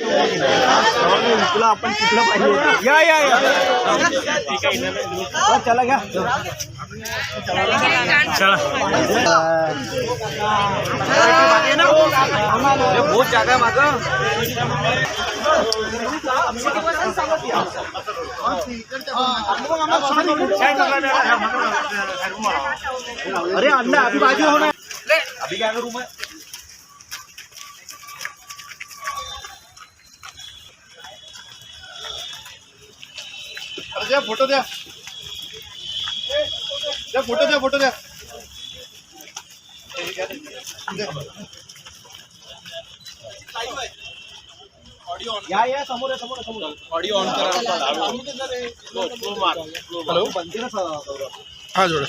तुला आपण कुठलं पाहिजे. या या या. हा, चला घ्या. चला. बहुत जागा आहे माझं अरे अंडा अभी बाजू होना अभी क्या करूं मैं? द्या फ़ोटो द्या द्या फ़ोटो द्या फ़ोटो द्या या या समोर आहे, समोर आहे, समोर ऑडिओ ऑन करा हॅलो? हा जोडा.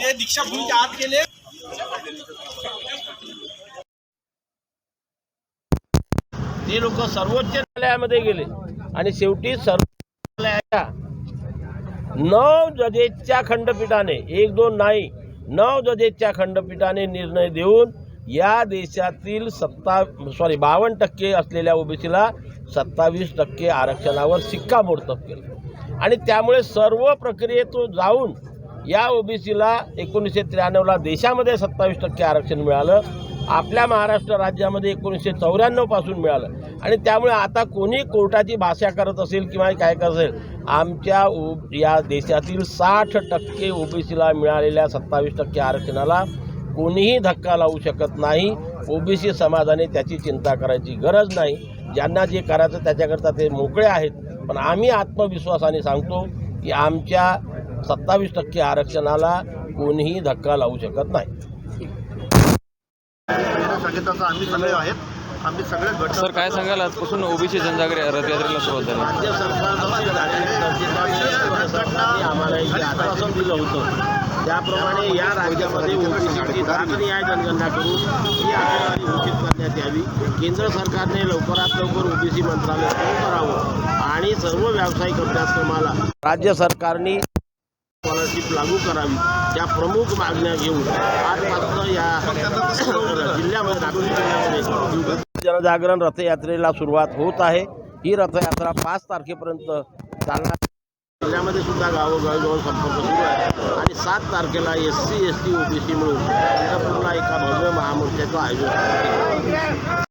ते दीक्षाभूमीच्या आत गेले. ते लोक सर्वोच्च न्यायालयामध्ये गेले आणि शेवटी सर्वोच्च न्यायालयाच्या नऊ जजेसच्या खंडपीठाने एक दोन नाही नऊ जजेसच्या खंडपीठाने निर्णय देऊन या देशातील सत्ता सॉरी बावन्न टक्के असलेल्या ओबीसीला सत्तावीस टक्के आरक्षणावर शिक्कामोर्तब केलं. आणि त्यामुळे सर्व प्रक्रियेतून जाऊन या ओबीसीला एकोणीसशे त्र्याण्णवला देशामध्ये सत्तावीस टक्के आरक्षण मिळालं. आपल्या महाराष्ट्र राज्यामध्ये एकोणीसशे चौऱ्याण्णवपासून मिळालं. आणि त्यामुळे आता कोणी कोर्टाची भाषा करत असेल किंवा काय करत असेल आमच्या ओ या देशातील साठ टक्के ओबीसीला मिळालेल्या सत्तावीस टक्के आरक्षणाला कोणीही धक्का लावू शकत नाही. ओबीसी समाजाने त्याची चिंता करायची गरज नाही. ज्यांना जे करायचं त्याच्याकरता ते मोकळे आहेत. पण आम्ही आत्मविश्वासाने सांगतो की आमच्या सत्तावीस टक्के आरक्षणाला कोणीही धक्का लावू शकत नाही. संगीताचं आम्ही सगळे आहेत. आम्ही सगळे गट सर काय सांगाल? आजपासून ओबीसी जनजागृती रथयात्रेला सुरुवात झाली. राज्य सरकारनं आश्वासन दिलं होतं त्याप्रमाणे या राज्यामध्ये ओबीसीची जात न्याय जनगणना करून. ही आकडेवारी घोषित करण्यात यावी. केंद्र सरकारने लवकरात लवकर ओबीसी मंत्रालय सुरू करावं आणि सर्व व्यावसायिक अभ्यासक्रमाला राज्य सरकारने स्कॉलरशिप लागू करावी. या प्रमुख मागण्या घेऊन आजपासून या जिल्ह्यामध्ये नागपूर जिल्ह्यामध्ये जनजागरण रथयात्रेला सुरुवात होत आहे. ही रथयात्रा पाच तारखेपर्यंत चालणार जिल्ह्यामध्ये सुद्धा गावोगावी जाऊन संपर्क सुरू आहे. आणि सात तारखेला S C S T O B C मिळून पंढरपूरला एका भव्य महामोर्चाचं आयोजन.